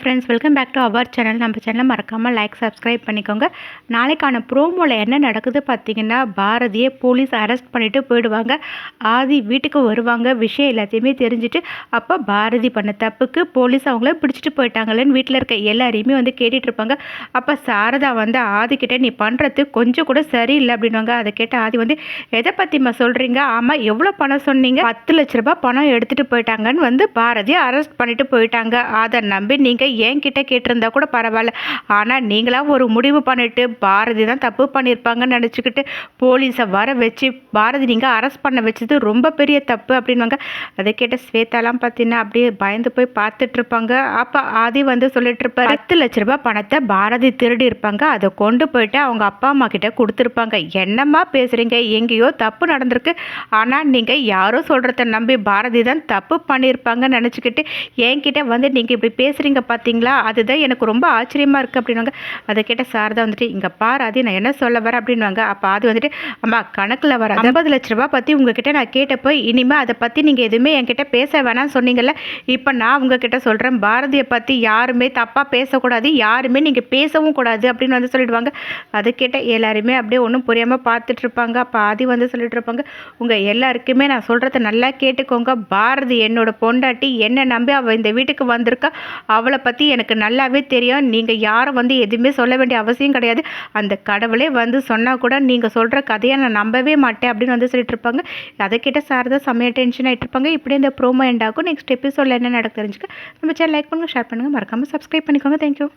Friends welcome back to our channel நம்ம சேனலை மறக்காமல் லைக் சப்ஸ்கிரைப் பண்ணிக்கோங்க. நாளைக்கான ப்ரோமோவில் என்ன நடக்குது பார்த்தீங்கன்னா பாரதியை போலீஸ் அரெஸ்ட் பண்ணிவிட்டு போயிடுவாங்க. ஆதி வீட்டுக்கு வருவாங்க. விஷயம் எல்லாத்தையுமே தெரிஞ்சுட்டு அப்போ பாரதி பண்ண தப்புக்கு போலீஸ் அவங்கள பிடிச்சிட்டு போயிட்டாங்களேன்னு வீட்டில் இருக்க எல்லாரையுமே வந்து கேட்டுட்டு இருப்பாங்க. அப்போ சாரதா வந்து ஆதிக்கிட்ட நீ பண்ணுறது கொஞ்சம் கூட சரியில்லை அப்படின்வாங்க அதை கேட்ட ஆதி வந்து எதை பற்றிம்மா சொல்கிறீங்க ஆமாம் எவ்வளோ பணம் சொன்னீங்க? பத்து லட்ச ரூபாய் பணம் எடுத்துகிட்டு போயிட்டாங்கன்னு வந்து பாரதியை அரெஸ்ட் பண்ணிட்டு போயிட்டாங்க. அதை நம்பி நீங்கள் என்கிட்ட கேட்டிருந்தா கூட பரவாயில்ல. ஆனால் நீங்களாக ஒரு முடிவு பண்ணிட்டு பாரதி தான் தப்பு பண்ணியிருப்பாங்கன்னு நினச்சிக்கிட்டு போலீஸை வர வச்சு பாரதி நீங்கள் அரெஸ்ட் பண்ண வச்சது ரொம்ப பெரிய தப்பு அப்படின்வாங்க அதை கேட்ட ஸ்வேதாலாம் பார்த்தீங்கன்னா அப்படியே பயந்து போய் பார்த்துட்டு இருப்பாங்க அப்போ ஆதி வந்து சொல்லிட்டுருப்பார் பத்து லட்ச ரூபாய் பணத்தை பாரதி திருடி இருப்பாங்க. அதை கொண்டு போயிட்டு அவங்க அப்பா அம்மா கிட்ட கொடுத்துருப்பாங்க. என்னம்மா பேசுகிறீங்க எங்கேயோ தப்பு நடந்திருக்கு. ஆனால் நீங்கள் யாரோ சொல்கிறத நம்பி பாரதி தான் தப்பு பண்ணியிருப்பாங்கன்னு நினச்சிக்கிட்டு என்கிட்ட வந்து நீங்கள் இப்படி பேசுகிறீங்க பார்த்தீங்களா? அதுதான் எனக்கு ரொம்ப ஆச்சரியமாக இருக்குது அப்படின்வாங்க அதை கேட்ட சாரதா வந்துட்டு இங்கே பாரு அது நான் என்ன சொல்ல வரேன்? அப்படின்வாங்க அப்போ அது வந்துட்டு அம்மா கணக்கில் வர ஐம்பது லட்ச ரூபா பற்றி உங்ககிட்ட நான் கேட்டப்போ இனிமேல் அதை பற்றி நீங்கள் எதுவுமே என்கிட்ட பேச வேணாம்னு சொன்னீங்கல்ல. இப்போ நான் உங்ககிட்ட சொல்கிறேன் பாரதியை பற்றி யாருமே தப்பாக பேசக்கூடாது. யாருமே நீங்கள் பேசவும் கூடாது அப்படின்னு வந்து சொல்லிடுவாங்க. அதை கேட்ட எல்லாருமே அப்படியே ஒன்றும் புரியாமல் பார்த்துட்டு இருப்பாங்க. அப்போ ஆதி வந்து சொல்லிட்டு இருப்பாங்க உங்கள் எல்லாருக்குமே நான் சொல்கிறத நல்லா கேட்டுக்கோங்க. பாரதி என்னோட பொண்டாட்டி என்னை நம்பி அவள் இந்த வீட்டுக்கு வந்திருக்கா. அவளை பற்றி எனக்கு நல்லாவே தெரியும். நீங்கள் யாரும் வந்து எதுவுமே சொல்ல வேண்டிய அவசியம் கிடையாது. அந்த கடவுளே வந்து சொன்னால் கூட நீங்கள் சொல்கிற கதையை நான் நம்பவே மாட்டேன் அப்படின்னு வந்து சொல்லிட்டு இருப்பாங்க. அதை சார் தான் செம்மையாக டென்ஷன் ஆகிட்டு இருப்பாங்க. இப்படி இந்த ப்ரோமோ எண்ட் ஆகும். நெக்ஸ்ட் எபிசோடில் என்ன நடக்கு தெரிஞ்சுக்க. நம்ம சேனல் லைக் பண்ணுங்கள் ஷேர் பண்ணுங்கள் மறக்காமல் சப்ஸ்கிரைப் பண்ணிக்கோங்க. தேங்க்யூ